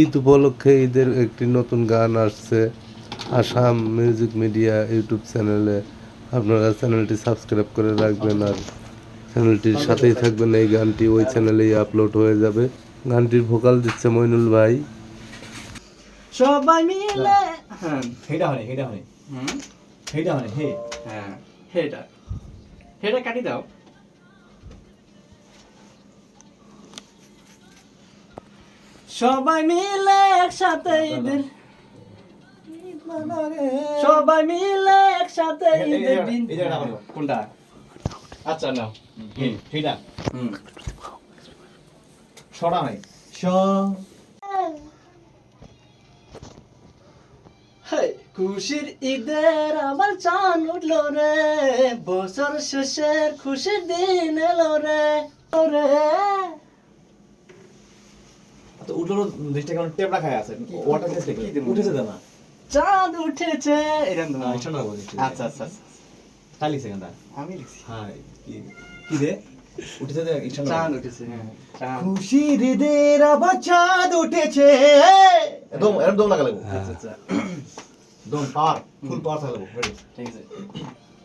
ঈদ উপলক্ষে ঈদের একটি নতুন গান আসছে আসাম মিউজিক মিডিয়া ইউটিউব চ্যানেলে। আপনারা চ্যানেলটি সাবস্ক্রাইব করে রাখবেন আর চ্যানেলটির সাথেই থাকবেন। এই গানটি ওই চ্যানেলেই আপলোড হয়ে যাবে। গানটির ভোকাল দিচ্ছে মইনুল ভাই। সবাই মিলে হ্যাঁ হেডা হনে হেডা হুম। হেডা হনে হে। হ্যাঁ হেটা হেটা কাটি দাও। সবাই মিলে একসাথে ঈদের সবাই মিলে একসাথে ঈদের দিন। কোনটা? আচ্ছা নাও। হেডা হুম ছড়া নাই। স খুশির ঈদের আবার চান উঠল রে। বছর শেষের খুশির দিন এলো রে। রে তো উঠল দৃষ্টি কেমন টেপ রাখা আছে? ওয়াটার টেস্ট উঠেছে না চাঁদ উঠেছে। এরকম তো আচ্ছা বলি আচ্ছা আচ্ছা আচ্ছা। খালি সেকেন্ডটা আমি লিখছি। হ্যাঁ কি কি দে উঠেছে দে চাঁদ উঠেছে হ্যাঁ চাঁদ। আবার চাঁদ উঠেছে। দম এরকম দম লাগা লাগবে। আচ্ছা আচ্ছা। দম পাওয়ার ফুল পাওয়ার থাকা লাগবে। ঠিক আছে।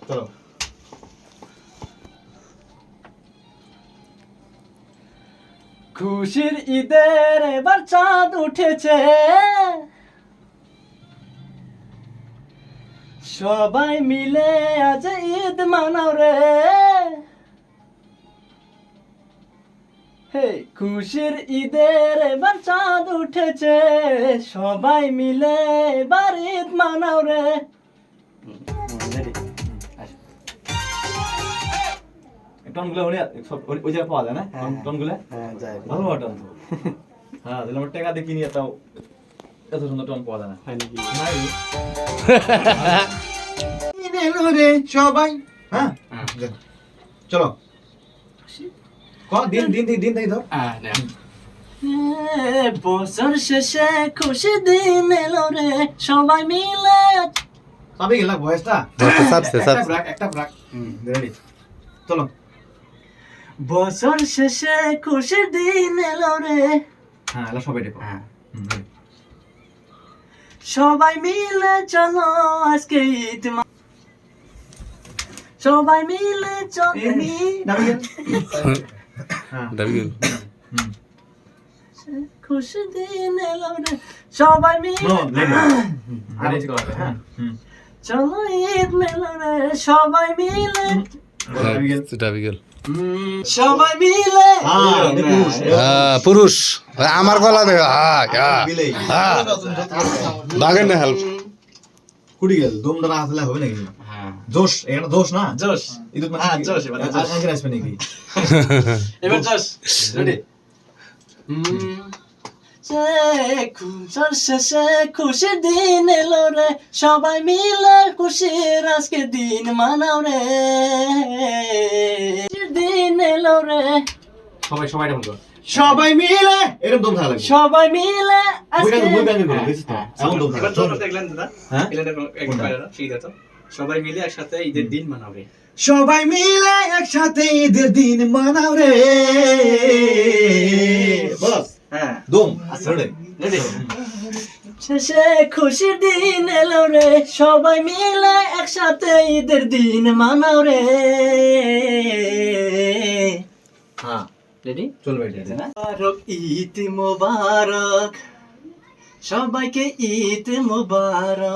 চলো। খুশির ঈদের এবার চাঁদ উঠেছে। সবাই মিলে আজ ঈদ মানাও রে। হে, খুশির ঈদের এবার চাঁদ উঠেছে। সবাই মিলে এবার ঈদ মানাও রে। টনগুলো হলে সব ওই জায়গায় পাওয়া যায় না? হ্যাঁ। টনগুলো হ্যাঁ যাই ভালো পাওয়া টন তো। হ্যাঁ তাহলে আমার টাকা দেখি নিয়ে তাও এত সুন্দর টন পাওয়া যায় না। হয় সবাই। হ্যাঁ হ্যাঁ। চলো। ক দিন দিন দিন দিন ধর। বছর শেষে খুশি দিন এলো রে সবাই মিলে। সবই গেল ভয়েসটা ভয়েসটা একটা ব্রাক একটা ব্রাক। রেডি চলো। বছর শেষে খুশি দিন এলো রে। হ্যাঁ এলা সবাই দেখো হ্যাঁ। সবাই মিলে চলো আজকে ঈদ সবাই মিলে চলো হ্যাঁ। ডাবিগেল খুশি দিন এলো রে। সবাই মিলে হ্যাঁ চলো ঈদ মেলো রে। সবাই মিলে নাবিগেল ডাবিগেল সবাই মিলে। হ্যাঁ এটা পুরুষ। হ্যাঁ আমার গলা দেখ হ্যাঁ হ্যাঁ হ্যাঁ। বাগেন না হেল্প কুড়ি গেল দমটা না আসলে হবে নাকি? হ্যাঁ। জোশ এখানে জোশ না? জোশ। মানে হ্যাঁ, জোশ, এবার জোশ। আসবে নাকি? এবার জোশ রেডি খুশার শেষে খুশি দিন এলো রে। সবাই মিলে খুশির আজকে দিন মানাও রে। দিন এলো রে। সবাই সবাই এরকম সবাই মিলে এরকম দম থাকা সবাই মিলে মুই গান আজকে গান বুঝছিস তো? এমন দম থাকা এবার দেখলেন দাদা। হ্যাঁ? এলেন একটু কোনটা? বাইরে সেই দাও সবাই মিলে একসাথে ঈদের দিন মানাবে সবাই মিলে একসাথে ঈদের দিন মানাও রে। শেষে খুশির দিন এলো রে সবাই মিলে একসাথে ঈদের দিন মানাও রে। হ্যাঁ রেডি? চলবে ঈদ মোবারক সবাইকে ঈদ মোবারক।